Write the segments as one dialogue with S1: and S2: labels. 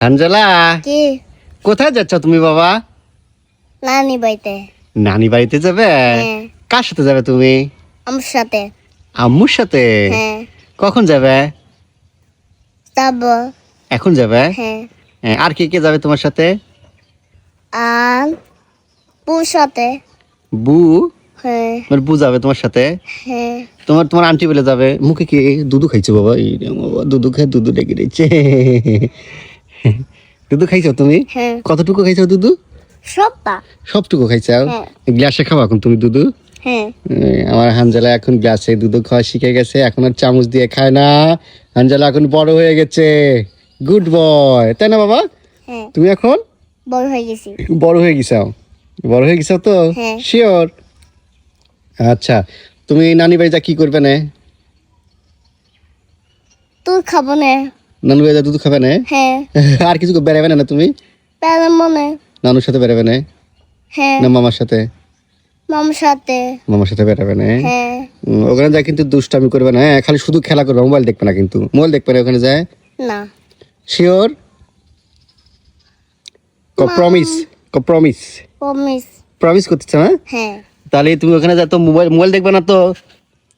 S1: আঞ্জেলা
S2: কি?
S1: কোথায় যাচ্ছ তুমি বাবা?
S2: নানি বাড়িতে।
S1: নানি বাড়িতে যাবে?
S2: হ্যাঁ।
S1: কার সাথে যাবে তুমি?
S2: আমার সাথে।
S1: আম্মুর সাথে?
S2: হ্যাঁ।
S1: কখন যাবে?
S2: যাব।
S1: এখন যাবে?
S2: হ্যাঁ।
S1: আর কে কে যাবে তোমার সাথে?
S2: আর পুর সাথে।
S1: বু? মানে বু যাবে তোমার সাথে?
S2: হ্যাঁ।
S1: তোমার তোমার আন্টি বলে যাবে মুখে কি দুধু খাইছো বাবা? দুধু খেয়ে দুধু ডেকে দিচ্ছে। দুধু খাইছো তুমি?
S2: হ্যাঁ।
S1: কতটুকু খাইছো দুধু
S2: সবটা।
S1: সবটুকু খাইছো?
S2: হ্যাঁ।
S1: গ্লাসে খাও এখন তুমি দুধু
S2: হ্যাঁ।
S1: আমার হানজালা এখন গ্লাসে দুধ খাওয়া শিখে গেছে এখন আর চামচ দিয়ে খায় না। হানজালা এখন বড় হয়ে গেছে। Good boy. তাই না বাবা? তুমি এখন?
S2: বড় হয়ে গেছি।
S1: বড় হয়ে গেছাও? বড় হয়ে গেছাও তো। শিওর আচ্ছা তুমি নানি বাড়ি যা কি করবে না?
S2: তুই খাব না।
S1: নানু দুধ খাবে না।
S2: হ্যাঁ।
S1: আর কিছু বেড়াবে না তুমি?
S2: মনে?
S1: নানুর সাথে বেড়াবে না।
S2: হ্যাঁ।
S1: না মামার সাথে?
S2: মামার সাথে।
S1: মামার সাথে বেড়াবে না।
S2: হ্যাঁ।
S1: ওখানে যা কিন্তু দুষ্টামি করবে না হ্যাঁ খালি শুধু খেলা করবে মোবাইল দেখবে না কিন্তু। মোবাইল দেখবে না ওখানে যায়?
S2: না।
S1: Sure promise promise
S2: promise
S1: promise করতেছ হ্যাঁ?
S2: হ্যাঁ।
S1: তাহলে তুমি ওখানে যা তো মোবাইল মোবাইল দেখবে না তো?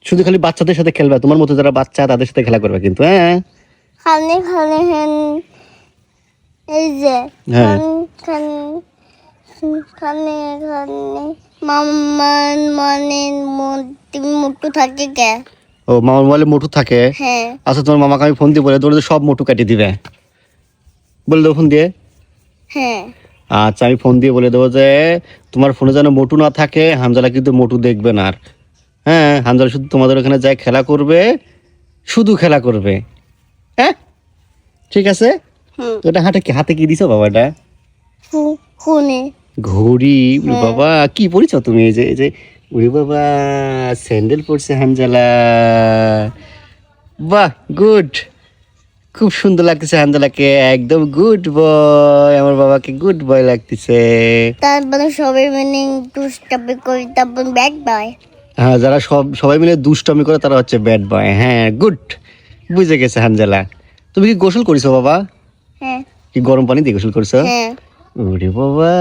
S1: শুধু খালি বাচ্চাদের সাথে খেলবে তোমার মতো যারা বাচ্চা তাদের সাথে খেলা করবে কিন্তু হ্যাঁ?
S2: খালি খালি হ্যান এই যে
S1: হ্যাঁ।
S2: খালি খালি খালি মামার মানে মধ্যে মুটু থাকে কে?
S1: ও মামার মোবাইলে মোটু থাকে?
S2: হ্যাঁ।
S1: আচ্ছা তোমার মামাকে আমি ফোন দিয়ে বলে তোমার সব মোটু কাটিয়ে দিবে। বলে দেবো ফোন দিয়ে?
S2: হ্যাঁ।
S1: আচ্ছা আমি ফোন দিয়ে বলে দেবো যে তোমার ফোনে যেন মোটু না থাকে হামজালা কিন্তু মোটু দেখবে না আর। হ্যাঁ হামজালা শুধু তোমাদের ওখানে যায় খেলা করবে শুধু খেলা করবে। হ্যাঁ? ঠিক আছে? ওটা হাতে কি হাতে কি দিছো বাবা এটা
S2: হু- হুনে
S1: ঘড়ি। উরে বাবা কি পড়েছ তুমি? এই যে এই যে উরে বাবা স্যান্ডেল পরছে হামজালা। বাহ গুড। খুব সুন্দর লাগতেছে হামজালাকে। একদম গুড বয়। আমার বাবাকে গুড বয় লাগতেছে।
S2: তারপরে সবাই মানে দুষ্টাপি করি তারপর ব্যাগ বয়
S1: হ্যাঁ যারা সব সবাই মিলে দুষ্টমি করে তারা হচ্ছে ব্যাড বয় হ্যাঁ গুড। বুঝে গেছে হানজালা। তুমি কি গোসল করিছো বাবা?
S2: হ্যাঁ।
S1: কি গরম পানি দিয়ে গোসল করছ?
S2: হ্যাঁ।
S1: ওরে বাবা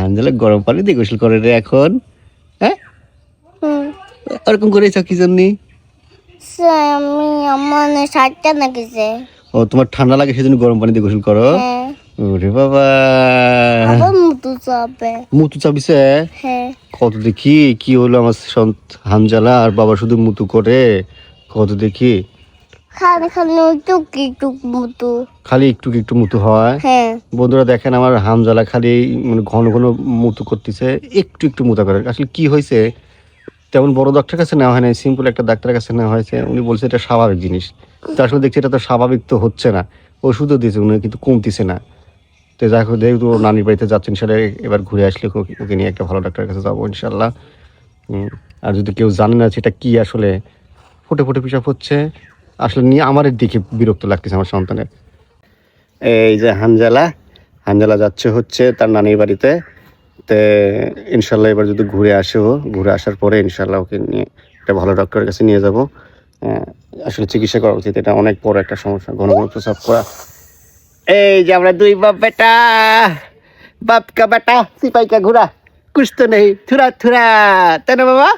S1: হানজালা গরম পানি দিয়ে গোসল করে রে এখন। হ্যাঁ? ওরকম করেছ কি জন্যে?
S2: আমি আমার শার্টটা নাকিছে
S1: ও তোমার ঠান্ডা লাগে সেজন্য গরম পানি দিয়ে গোসল করো?
S2: হ্যাঁ।
S1: ওরে বাবা।
S2: আবার মুতু চাপে।
S1: মুতু চাবিছে
S2: হ্যাঁ।
S1: কত দেখি কি হলো আমার হানজালা আর বাবা শুধু মুতু করে। কত দেখি
S2: খালি
S1: একটু একটু মুতু হয়?
S2: হ্যাঁ।
S1: বন্ধুরা দেখেন আমার হামজালা খালি মানে ঘন ঘন মুতু করতেছে একটু একটু মুতা করে। আসলে কি হয়েছে তেমন বড় ডাক্তার কাছে নেওয়া হয় না সিম্পল একটা ডাক্তারের কাছে নেওয়া হয়েছে। উনি বলছে এটা স্বাভাবিক জিনিস। তো আসলে দেখছি এটা তো স্বাভাবিক তো হচ্ছে না। ওষুধও দিয়েছে উনি কিন্তু কমতিছে না। তো যাই হোক যেহেতু ওর নানির বাড়িতে যাচ্ছেন সেটা এবার ঘুরে আসলে ওকে- নিয়ে একটা ভালো ডাক্তারের কাছে যাব ইনশাল্লাহ আর যদি কেউ জানে না সেটা কি আসলে ফুটে ফুটে পিসাব হচ্ছে। আসলে নিয়ে আমার দিকে বিরক্ত লাগতেছে আমার সন্তানের। এই যে হানজালা হানজালা যাচ্ছে হচ্ছে তার নানির বাড়িতে। তে ইনশাল্লাহ এবার যদি ঘুরে আসে ও, ঘুরে আসার পরে ইনশাল্লাহ ওকে নিয়ে একটা ভালো ডক্টরের কাছে নিয়ে যাব। আসলে চিকিৎসা করা উচিত, এটা অনেক বড় একটা সমস্যা ঘন ঘন প্রসাব করা। এই যে আমরা দুই বাপ বেটা, বাপ কা বেটা, সিপাই কা ঘুরা, কুছ তো নেই, থুরা থুরা, তাই না বাবা?